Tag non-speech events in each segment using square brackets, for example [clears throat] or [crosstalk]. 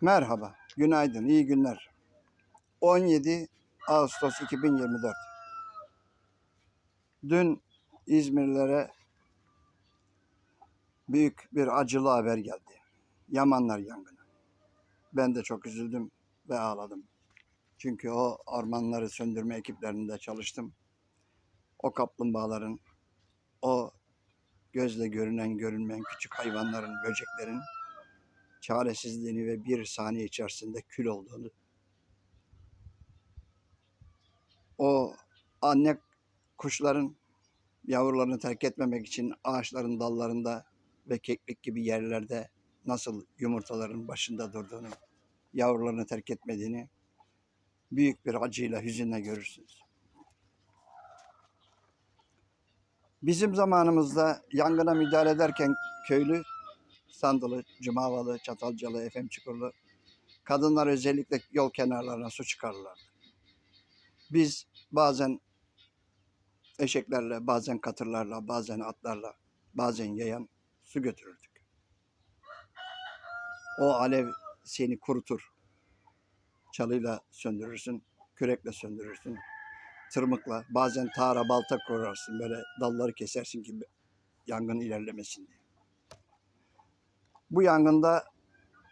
Merhaba, günaydın, iyi günler. 17 Ağustos 2024. Dün İzmirlilere büyük bir acılı haber geldi. Yamanlar yangını. Ben de çok üzüldüm ve ağladım. Çünkü o ormanları söndürme ekiplerinde çalıştım. O kaplumbağaların, o gözle görünen görünmeyen küçük hayvanların, böceklerin çaresizliğini ve bir saniye içerisinde kül olduğunu, o anne kuşların yavrularını terk etmemek için ağaçların dallarında ve keklik gibi yerlerde nasıl yumurtaların başında durduğunu, yavrularını terk etmediğini büyük bir acıyla, hüzünle görürsünüz. Bizim zamanımızda yangına müdahale ederken köylü Sandılı, Cumavalı, Çatalcalı, Efem Çukurlu kadınlar özellikle yol kenarlarına su çıkarırlardı. Biz bazen eşeklerle, bazen katırlarla, bazen atlarla, bazen yayan su götürürdük. O alev seni kurutur. Çalıyla söndürürsün, kürekle söndürürsün, tırmıkla, bazen tağra balta kurarsın, böyle dalları kesersin ki yangın ilerlemesin diye. Bu yangında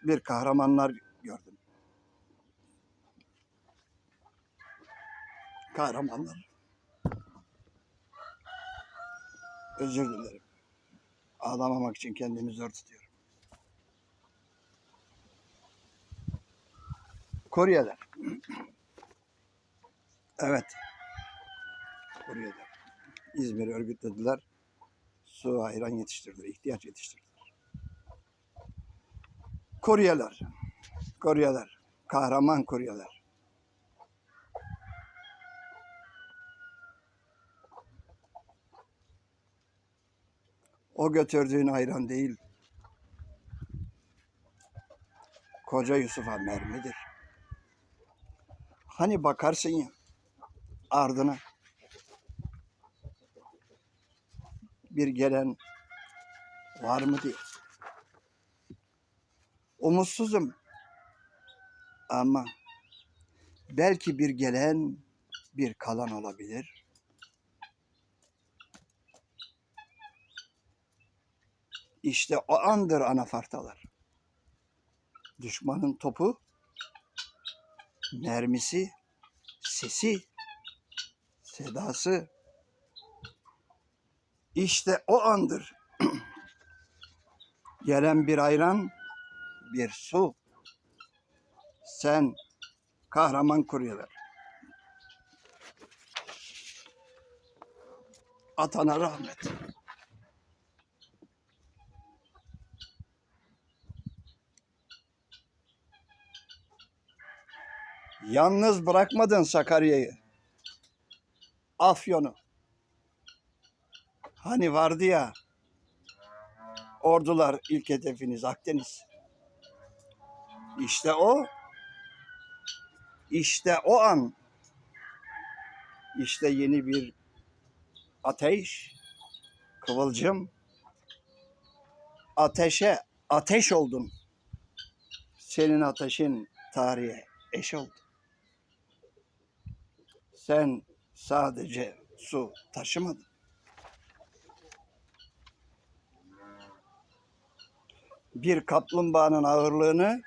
bir kahramanlar gördüm. Kahramanlar. Özür dilerim. Ağlamamak için kendimi zor tutuyorum. Kuryeler. Evet. Kuryeler. İzmir'i örgütlediler. Su ayran yetiştirdiler. ihtiyaç yetiştirdiler. Kuryeler. Kuryeler. Kahraman kuryeler. O götürdüğün ayran değil. Koca Yusuf'a mermidir. Hani bakarsın ya ardına bir gelen var mı diye. Umutsuzum. Ama belki bir gelen bir kalan olabilir. İşte o andır anafartalar. Düşmanın topu, mermisi, sesi, sedası. İşte o andır. [clears throat] Gelen bir ayran, bir su. Sen kahraman kuryeler. Atana rahmet. Yalnız bırakmadın Sakarya'yı. Afyon'u. Hani vardı ya ordular ilk hedefiniz Akdeniz. İşte o. İşte o an. İşte yeni bir ateş, kıvılcım. Ateşe ateş oldun. Senin ateşin tarihe eş oldu. Sen sadece su taşımadın. Bir kaplumbağanın ağırlığını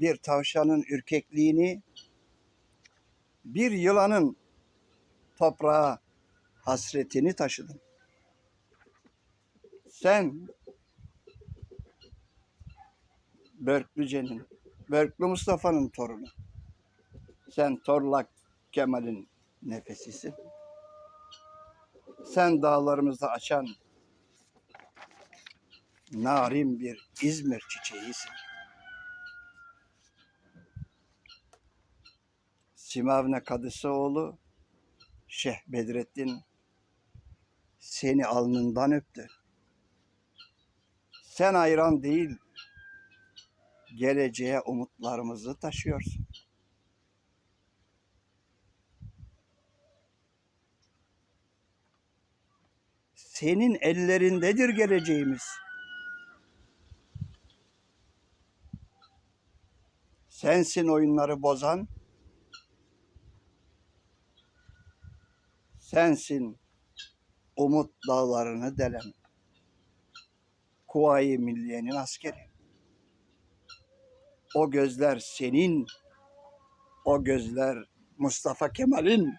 bir tavşanın ürkekliğini, bir yılanın toprağa hasretini taşıdın. Sen Börklüce'nin, Börklü Mustafa'nın torunu. Sen Torlak Kemal'in nefesisin. Sen dağlarımızda açan narin bir İzmir çiçeğisin. Simavne Kadısoğlu Şeyh Bedrettin seni alnından öptü. Sen ayran değil, geleceğe umutlarımızı taşıyorsun. Senin ellerindedir geleceğimiz. Sensin oyunları bozan. Sensin umut dağlarını delen. Kuvayi Milliye'nin askeri. O gözler senin, o gözler Mustafa Kemal'in.